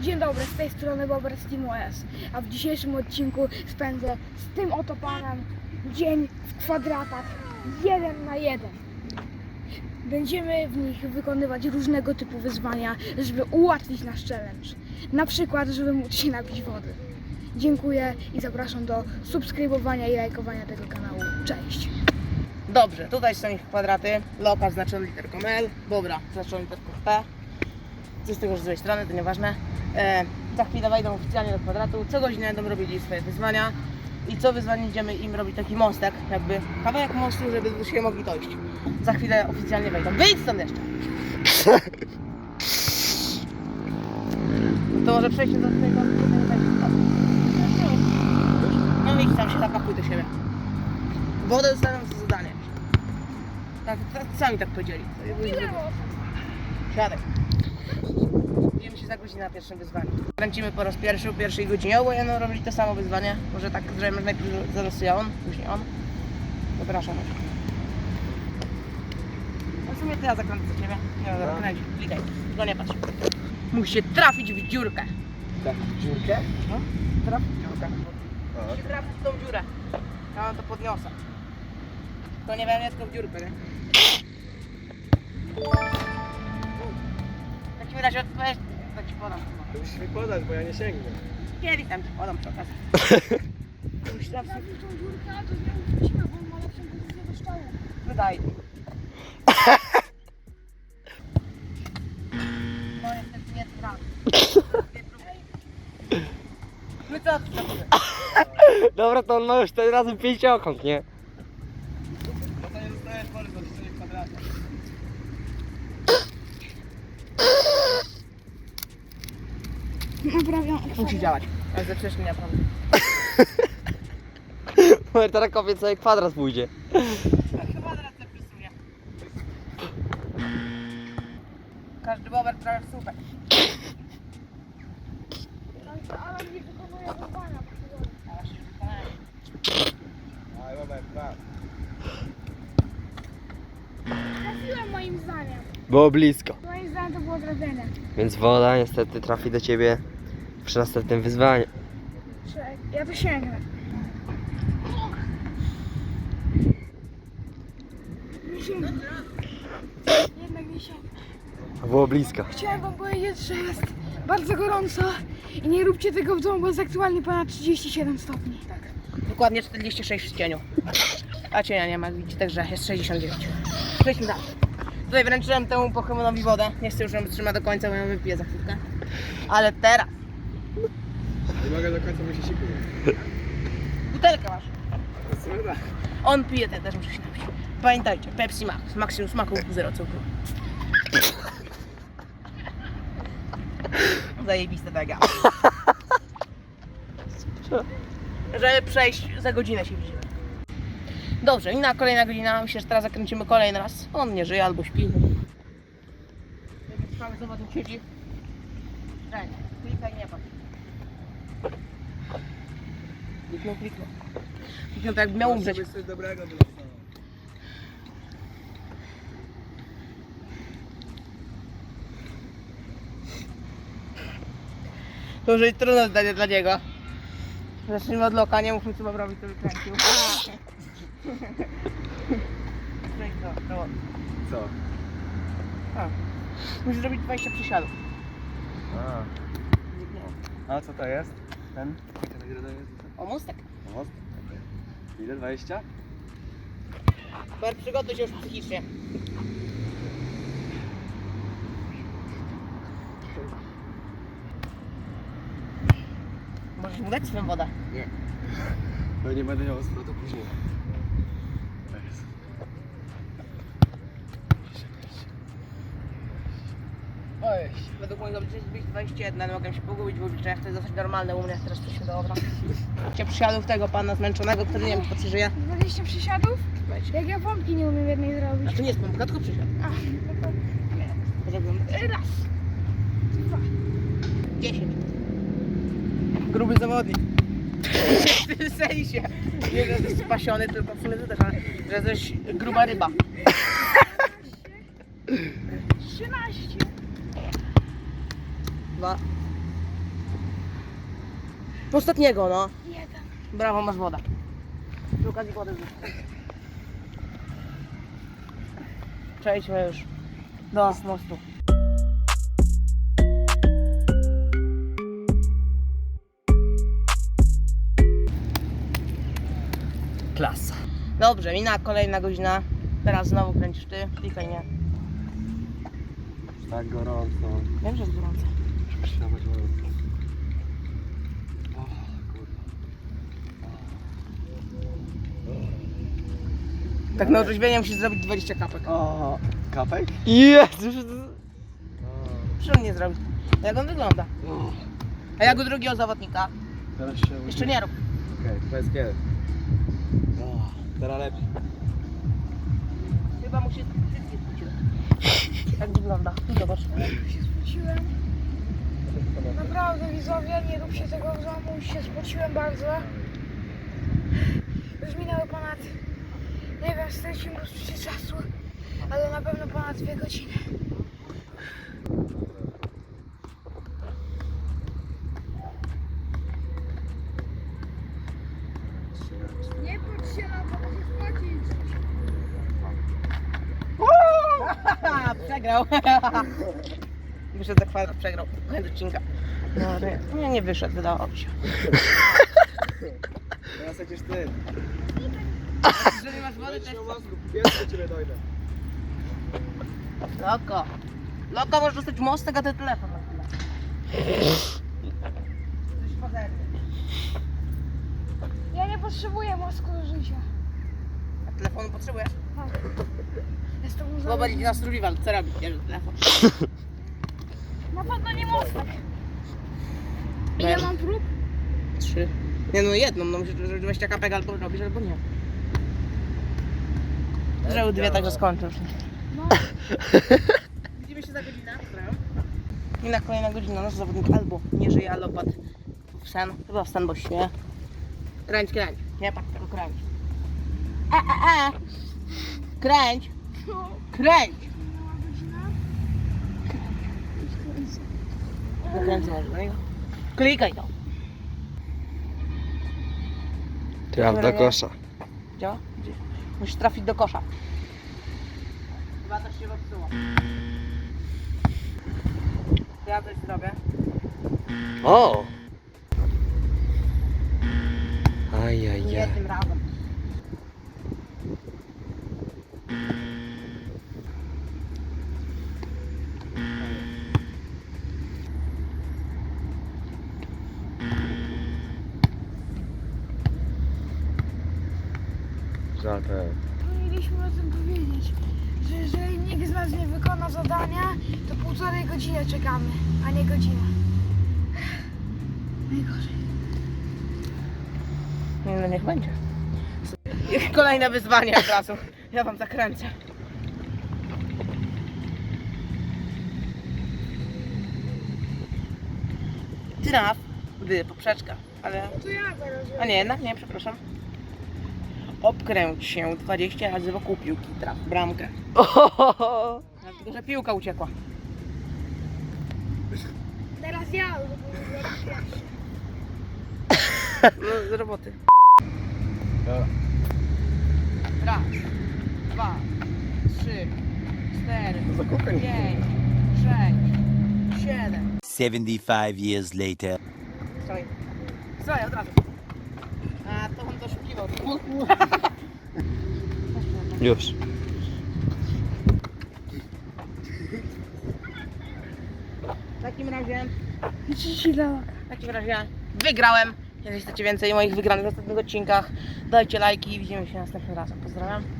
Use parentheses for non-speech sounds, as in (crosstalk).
Dzień dobry, z tej strony Bober z Team OS, a w dzisiejszym odcinku spędzę z tym oto panem dzień w kwadratach jeden na jeden. Będziemy w nich wykonywać różnego typu wyzwania, żeby ułatwić nasz challenge. Na przykład, żeby móc się napić wody. Dziękuję i zapraszam do subskrybowania i lajkowania tego kanału. Cześć! Dobrze, tutaj są ich kwadraty. Lokal znaczony literką L, Bobra znaczony literką P. Co z tego, że z złej strony, to nieważne. E, za chwilę wejdą oficjalnie do kwadratu. Co godzinę będą robili swoje wyzwania. I co wyzwanie idziemy im robić taki mostek, jakby kawałek mostu, żeby się mogli dojść. Za chwilę oficjalnie wejdą. Wyjdź stąd jeszcze! (laughs) To może przejdźmy do tego. No idź tam się zapakuj do siebie. Wodę dostaną za zadanie. Tak, tak, sami tak powiedzieli. Siadaj. Widzimy się za godzinę na pierwszym wyzwaniu. Kręcimy po raz pierwszy, o pierwszej godzinie, bo będą robili to samo wyzwanie. Może tak zrobimy najpierw zalosuję on, później on. Zapraszam. No w sumie to ja zakręcę za ciebie. Nie no, kręć, klikaj. Tylko nie patrz. Musi się trafić w dziurkę. Tak, dziurkę? No, trafić w dziurkę. Musi trafić w tą dziurę. Ja wam to podniosę. To nie wiem, tylko w dziurkę, nie? Takim razie odpowiedź, to ci podam. To musisz mi podać, bo ja nie sięgnę. Kiedyś tam ci podam przy okazji. Tam sobie Napisz tą dziurkę, to nie wrócimy, bo on ma lepszą pozycję do stołu. wydaj. No niestety nie trafi. No co ty zrobiłeś? Dobra, to on ma już ten razem pięciokąt, nie? No to nie dostajesz pory do liczenia kwadratu. Naprawiam. Musi działać. Jak zaczniesz mnie naprawdę. Teraz kopię cały kwadrat pójdzie. Te prysuje. Każdy bober prawie w słupek. Ale nie wykonuje zadania. Ale się wykonałem. Robert, tak. Trafiłem moim zdaniem. Było blisko. Moim zdaniem to było trafienie. Więc woda niestety trafi do ciebie przy następnym wyzwaniu. Czekaj, ja to sięgnę. Nie sięgnę. Jednak nie sięgnę. Było blisko. Chciałem wam powiedzieć, że jest bardzo gorąco i nie róbcie tego w domu, bo jest aktualnie ponad 37 stopni. Tak. Dokładnie 46 w cieniu. A cienia nie ma, widzicie, także jest 69. Przejdźmy dalej. Tutaj wręczyłem temu Pokemonowi wodę. Nie chcę już ją trzyma do końca, bo ją wypiję za chwilkę. Ale teraz Nie mogę do końca, bo się sikuję. butelkę masz. W sumie tak. On pije, ten też muszę się napić. Pamiętajcie, Pepsi Max, maksimum smaku zero cukru. Zajebiste tak ja. Żeby przejść za godzinę się widzimy. Dobrze, inna kolejna godzina. Myślę, że teraz zakręcimy kolejny raz. On nie żyje albo śpi. Trwały zawodnik siedzi. Cześć, klikaj, nie patrz. Kliknął, kliknął. Kliknął tak jakby miał umrzeć. Coś dobrego. To już jest trudne zdanie dla niego. Zacznijmy od loka, nie mówmy co mam robić, to wykręcił. Co? A. Musisz zrobić 20 przysiadów. A. A co to jest? Ten? Ile to jest? O mustek. Most? Ile? 20? Ber, przygotuj się już psychicznie. Możesz mu dać swoją wodę. Nie. (laughs) Bo nie będę miał zwrotu później. Oj, według moich obliczeń być 21, ale mogę się pogubić w obliczeniach, to jest dosyć normalne u mnie, teraz to się dobra. Cię przysiadów tego pana zmęczonego, który nie wiem, czy przeżyje. 20 przysiadów? Weź. Jak ja pompki nie umiem jednej A zrobić. to nie jest pompka, tylko przysiad. A, no to Zrobią raz, dwa. 10. Gruby zawodnik. (laughs) W tym sensie. Nie, że jesteś spasiony, tylko w sumie ty też, ale że jesteś gruba ryba. 13. Dwa. Ostatniego, no. Jeden. Brawo, masz woda. Przy okazji wodę wrzuć. Przejdźmy już do mostu. Klasa. Dobrze, minęła kolejna godzina. Teraz znowu kręcisz ty. Klikaj nie. Tak gorąco. Wiem, że jest gorąco. Przydawać gorąco. O, kurwa. Tak na orzeźwienie musisz zrobić 20 kapek. O, kapek? Jezus! Proszę nie zrobić. Jak on wygląda? O, A jak u drugiego zawodnika? teraz się... Jeszcze nie rób. Okej, to jest kiedy? O, teraz lepiej. Chyba mu się cycki spociły. Jak wygląda? Zobacz. się spociłem. Naprawdę widzowie, nie rób się tego w domu, już się spociłem bardzo. Już minęło ponad, nie wiem, straciłem rozczucie czasu, ale na pewno ponad dwie godziny. Nie patrz się musisz płacić. Haha, (laughs) przegrał. (laughs) Wyszedł za kwadrat, przegrał. Koniec odcinka. No, nie, nie, nie wyszedł, wydawało mi się. Teraz lecisz ty. Jeżeli masz wodę, to jest... Pierwszy do ciebie dojdę. Loko. Loko, możesz dostać mostek, a ty telefon na chwilę. Coś pozerny. Ja nie potrzebuję mózgu do życia. A telefonu potrzebujesz? Tak. Jestem Zobacz uzależniony. na survival, co robi? Bierze telefon. Na pewno nie mostek. Ile Wiem. mam prób? Trzy. Nie no jedną, no musisz 20 kapek albo robisz, albo nie. Zrobił dwie, także skończysz. No. (laughs) Widzimy się za godzinę. Inna kolejna godzina, nasz zawodnik albo nie żyje, albo padł w sen. Chyba w sen, bo śmieje. Kręć, kręć. Nie patrz, tylko kręć. E, e, e. Kręć. Kręć. Minęła godzina. Kręcę może do niego. Klikaj to. Traf do kosza. Działa? Gdzie? Musisz trafić do kosza. Chyba coś się popsuło. Ja coś zrobię. O! Nie Ajajaj. tym razem. Żartem. Powinniśmy o tym powiedzieć, że jeżeli nikt z nas nie wykona zadania, to półtorej godziny czekamy, a nie godzinę. Najgorzej. Nie no, niech będzie. Kolejne wyzwanie od razu. Ja wam zakręcę. Traf, gdy poprzeczka, ale... To ja teraz. A nie, jednak nie, przepraszam. Obkręć się 20 razy wokół piłki, traf w bramkę. Ohohoho. (laughs) Dlatego, że piłka uciekła. Teraz ja. No, z roboty. Raz, dwa, trzy, cztery, Zakupy. pięć, sześć, siedem. 75 years later. Stoi. Stoi, od razu. A to on to oszukiwał. Już. W takim razie, w takim razie wygrałem. Jeżeli chcecie więcej moich wygranych w następnych odcinkach, dajcie lajki i widzimy się następnym razem. Pozdrawiam.